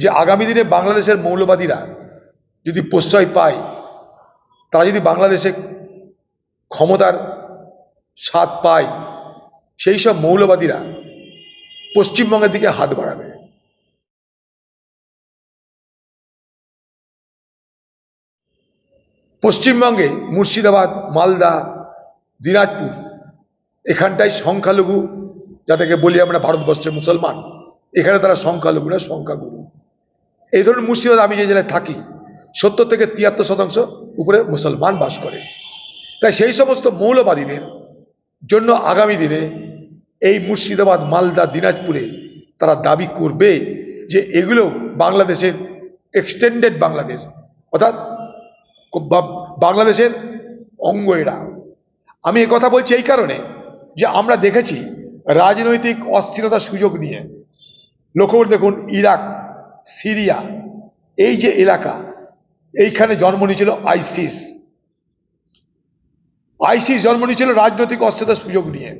যে আগামী দিনে বাংলাদেশের মৌলবাদীরা যদি প্রশ্রয় পায়, তারা যদি বাংলাদেশে ক্ষমতার স্বাদ পায়, সেই সব মৌলবাদীরা পশ্চিমবঙ্গের দিকে হাত বাড়াবে। পশ্চিমবঙ্গে মুর্শিদাবাদ, মালদা, দিনাজপুর, এখানটায় সংখ্যালঘু, যাদেরকে বলি আমরা ভারতবর্ষের মুসলমান, এখানে তারা সংখ্যালঘু না সংখ্যাগুরু। এই ধরনের মুর্শিদাবাদ আমি যে জেলায় থাকি, সত্তর থেকে তিয়াত্তর শতাংশ উপরে মুসলমান বাস করে। তাই সেই সমস্ত মৌলবাদীদের জন্য আগামী দিনে এই মুর্শিদাবাদ, মালদা, দিনাজপুরে তারা দাবি করবে যে এগুলো বাংলাদেশের এক্সটেন্ডেড বাংলাদেশ, অর্থাৎ বাংলাদেশের অঙ্গ এরা। আমি কথা বলছি এই কারণে যে আমরা দেখেছি রাজনৈতিক অস্থিরতার সুযোগ নিয়ে। লক্ষ্য দেখুন, ইরাক সিরিয়া, এই যে এলাকা, এইখানে জন্ম নিয়েছিল আইসিস। আইসিস জন্ম নিয়েছিল রাজনৈতিক অস্থিরতার সুযোগ নিয়ে।